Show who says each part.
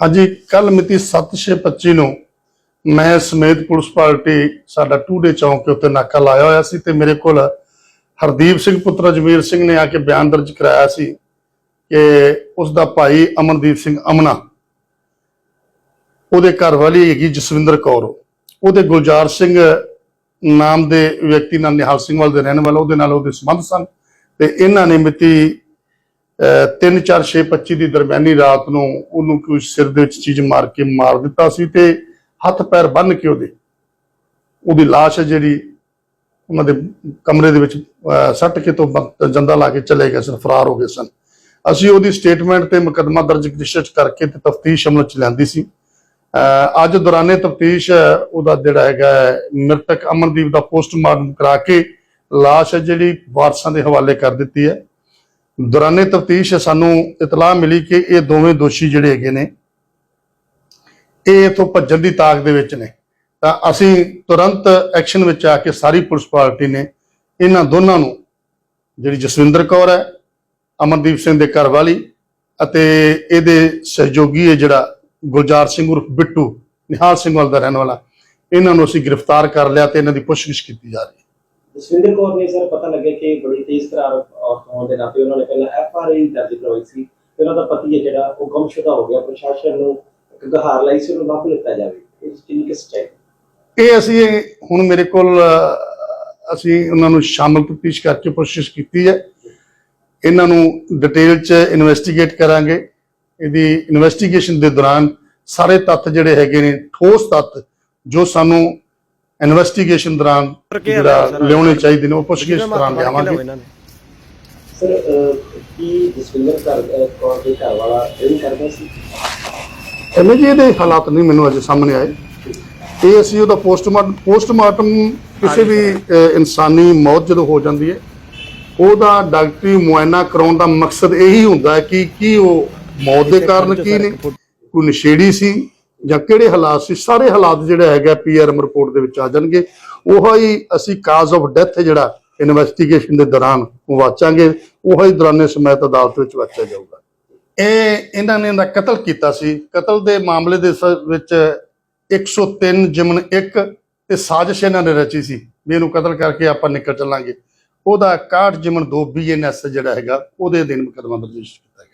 Speaker 1: ਹਾਂਜੀ ਕੱਲ ਮਿਤੀ 7/6/25 ਨੂੰ ਮੈਂ ਸਮੇਤ ਪੁਲਿਸ ਪਾਰਟੀ ਸਾਡਾ ਟੂਡੇ ਚੌਂਕ ਦੇ ਉੱਤੇ ਨਾਕਾ ਲਾਇਆ ਹੋਇਆ ਸੀ ਤੇ ਮੇਰੇ ਕੋਲ ਹਰਦੀਪ ਸਿੰਘ ਪੁੱਤਰ ਜਮੀਰ ਸਿੰਘ ਨੇ ਆ ਕੇ ਬਿਆਨ ਦਰਜ ਕਰਾਇਆ ਸੀ ਕਿ ਉਸ ਦਾ ਭਾਈ ਅਮਨਦੀਪ ਸਿੰਘ ਅਮਨਾ, ਉਹਦੇ ਘਰ ਵਾਲੀ ਹੈਗੀ ਜਸਵਿੰਦਰ ਕੌਰ। ਉਹਦੇ ਗੁਲਜ਼ਾਰ ਸਿੰਘ ਨਾਮ ਦੇ ਵਿਅਕਤੀ ਨਾਲ ਨਿਹਾਲ ਸਿੰਘ ਵਾਲ ਦੇ ਰਹਿਣ ਵਾਲਾ, ਉਹਦੇ ਨਾਲ ਉਹਦੇ ਸੰਬੰਧ ਸਨ ਤੇ ਇਹਨਾਂ ਨੇ ਮਿਤੀ 3-4-6-25 ਦੀ ਦਰਮਿਆਨੀ ਰਾਤ ਨੂੰ ਉਹਨੂੰ ਕੋਈ ਸਿਰ ਦੇ ਵਿੱਚ ਚੀਜ਼ ਮਾਰ ਕੇ ਮਾਰ ਦਿੱਤਾ ਸੀ ਤੇ ਹੱਥ ਪੈਰ ਬੰਨ ਕੇ ਉਹਦੇ। ਉਹਦੀ ਲਾਸ਼ ਹੈ ਜਿਹੜੀ ਉਹਨਾਂ ਦੇ ਕਮਰੇ ਦੇ ਵਿੱਚ ਸੱਟ ਕੇ ਤੋਂ ਜੰਦਾ ਲਾ ਕੇ ਚਲੇ ਗਏ ਸਨ ਫਰਾਰ ਹੋ ਗਏ ਸਨ। ਅਸੀਂ ਉਹਦੀ ਸਟੇਟਮੈਂਟ ਤੇ ਮੁਕੱਦਮਾ ਦਰਜ ਰਜਿਸਟਰ ਕਰਕੇ ਤੇ ਤਫਤੀਸ਼ ਅਮਲ ਚ ਲਿਆਂਦੀ ਸੀ। ਅਹ, ਅੱਜ ਦੌਰਾਨੇ ਤਫਤੀਸ਼ ਉਹਦਾ ਜਿਹੜਾ ਹੈਗਾ ਹੈ, ਮ੍ਰਿਤਕ ਅਮਨਦੀਪ ਦਾ ਪੋਸਟਮਾਰਟਮ ਕਰਾ ਕੇ ਲਾਸ਼ ਹੈ ਜਿਹੜੀ ਵਾਰਸਾਂ ਦੇ ਹਵਾਲੇ ਕਰ ਦਿੱਤੀ ਹੈ। ਦੌਰਾਨੇ ਤਫਤੀਸ਼ ਸਾਨੂੰ ਇਤਲਾਹ ਮਿਲੀ ਕਿ ਇਹ ਦੋਵੇਂ ਦੋਸ਼ੀ ਜਿਹੜੇ ਹੈਗੇ ਨੇ, ਇਹ ਇਥੋਂ ਭੱਜਣ ਦੀ ਤਾਕ ਦੇ ਵਿੱਚ ਨੇ। ਤਾਂ ਅਸੀਂ ਤੁਰੰਤ ਐਕਸ਼ਨ ਵਿੱਚ ਆ ਕੇ ਸਾਰੀ ਪੁਲਿਸ ਪਾਰਟੀ ਨੇ ਇਹਨਾਂ ਦੋਨਾਂ ਨੂੰ, ਜਿਹੜੀ ਜਸਵਿੰਦਰ ਕੌਰ ਹੈ, ਅਮਨਦੀਪ ਸਿੰਘ ਦੇ ਘਰ ਵਾਲੀ ਅਤੇ ਇਹਦੇ ਸਹਿਯੋਗੀ ਹੈ ਜਿਹੜਾ ਗੁਲਜ਼ਾਰ ਸਿੰਘ ਉਰਫ ਬਿੱਟੂ, ਨਿਹਾਲ ਸਿੰਘ ਵਾਲ ਦਾ ਰਹਿਣ ਵਾਲਾ, ਇਹਨਾਂ ਨੂੰ ਅਸੀਂ ਗ੍ਰਿਫਤਾਰ ਕਰ ਲਿਆ ਤੇ ਇਹਨਾਂ ਦੀ ਪੁੱਛਗਿੱਛ ਕੀਤੀ ਜਾ ਰਹੀ ਹੈ।
Speaker 2: ਜਸਵਿੰਦਰ ਕੌਰ ਨੇ ਸਰ ਪਤਾ ਲੱਗਿਆ ਕਿ ਬੜੀ ਤੇਜ਼ ਤਰਾਰ ਔਰਤ ਹੋਣ ਦੇ ਨਾਤੇ ਉਹਨਾਂ ਨੇ ਪਹਿਲਾਂ ਐਫ ਆਰ ਆਈ ਦਰਜ ਕਰਵਾਈ ਸੀ। ਤੇ ਉਹਨਾਂ ਦਾ ਪਤੀ ਹੈ ਜਿਹੜਾ, ਉਹ ਗੁੰਮਸ਼ੁਦਾ ਹੋ ਗਿਆ। ਪ੍ਰਸ਼ਾਸਨ ਨੂੰ ਇੱਕ ਗਹਾਰ ਲਾਈ ਸੀ, ਉਹਨੂੰ ਲੱਭ ਲਿੱਤਾ ਜਾਵੇ। ਇਸ ਚੀਜ਼ ਕਿਸ ਟਾਈਮ
Speaker 1: ਇਹ ਅਸੀਂ ਹੁਣ ਮੇਰੇ ਕੋਲ, ਅਸੀਂ ਉਹਨਾਂ ਨੂੰ ਸ਼ਾਮਲ ਤਫਤੀਸ਼ ਕਰਕੇ ਕੋਸ਼ਿਸ਼ ਕੀਤੀ ਹੈ। ਇਹਨਾਂ ਨੂੰ ਡਿਟੇਲ ਚ ਇਨਵੈਸਟੀਗੇਟ ਕਰਾਂਗੇ। ਇਹਦੀ ਇਨਵੈਸਟੀਗੇਸ਼ਨ ਦੇ ਦੌਰਾਨ ਸਾਰੇ ਤੱਥ ਜਿਹੜੇ ਹੈਗੇ ਨੇ, ਠੋਸ ਤੱਥ ਜੋ ਸਾਨੂੰ ਇਨਵੈਸਟੀਗੇਸ਼ਨ ਦੌਰਾਨ ਜਿਹੜਾ ਲਿਆਉਣੇ ਚਾਹੀਦੇ ਨੇ ਉਹ ਪੁੱਛਗਿੱਛ ਦੌਰਾਨ ਲਿਆਵਾਂਗੇ।
Speaker 2: ਸਰ ਕੀ ਜਸਵਿੰਦਰ ਘਰ ਕੌਰ ਦੇ ਘਰ ਵਾਲਾ ਡਰਿੰਕ ਕਰਦਾ ਸੀ?
Speaker 1: ਐਵੇਂ ਜੀ ਇਹਦੇ ਹਾਲਾਤ ਨਹੀਂ ਮੈਨੂੰ ਅਜੇ ਸਾਹਮਣੇ ਆਏ। ਇਹ ਅਸੀਂ ਉਹਦਾ ਪੋਸਟਮਾਰਟਮ ਪੋਸਟਮਾਰਟਮ ਕਿਸੇ ਵੀ ਇਨਸਾਨੀ ਮੌਤ ਜਦੋਂ ਹੋ ਜਾਂਦੀ ਹੈ ਉਹਦਾ ਡਾਕਟਰੀ ਮੁਆਇਨਾ ਕਰਾਉਣ ਦਾ ਮਕਸਦ ਇਹੀ ਹੁੰਦਾ ਹੈ ਕਿ ਕੀ ਉਹ ਮੌਤ ਦੇ ਕਾਰਨ ਕੀ ਨੇ? ਕੋਈ ਨਸ਼ੇੜੀ ਸੀ? ਜਾਂ ਕਿਹੜੇ ਹਾਲਾਤ ਸੀ, ਸਾਰੇ ਹਾਲਾਤ ਜਿਹੜਾ ਹੈਗਾ ਪੀਆਰਐਮ ਰਿਪੋਰਟ ਦੇ ਵਿੱਚ ਆ ਜਾਣਗੇ। ਉਹ ਹੀ ਅਸੀਂ ਕਾਜ਼ ਆਫ ਡੈਥ ਜਿਹੜਾ ਇਨਵੈਸਟੀਗੇਸ਼ਨ ਦੇ ਦੌਰਾਨ ਵਾਚਾਂਗੇ। ਉਹ ਹੀ ਦੌਰਾਨੇ ਸਮੇਤ ਅਦਾਲਤ ਵਿੱਚ ਵਾਚਿਆ ਜਾਊਗਾ। ਇਹ ਇਹਨਾਂ ਨੇ ਇਹਦਾ ਕਤਲ ਕੀਤਾ ਸੀ। ਕਤਲ ਦੇ ਮਾਮਲੇ ਦੇ ਸ- ਵਿੱਚ 103 ਜਿਮਨ 1 ਤੇ ਸਾਜ਼ਿਸ਼ ਇਹਨਾਂ ਨੇ ਰਚੀ ਸੀ ਵੀ ਇਹਨੂੰ ਕਤਲ ਕਰਕੇ ਆਪਾਂ ਨਿਕਲ ਚੱਲਾਂਗੇ। ਉਹਦਾ 61 ਜਿਮਨ 2 ਬੀਐਨਐਸ ਜਿਹੜਾ ਹੈਗਾ, ਉਹਦੇ ਅਧੀਨ ਮੁਕੱਦਮਾ ਦਰਜ ਕੀਤਾ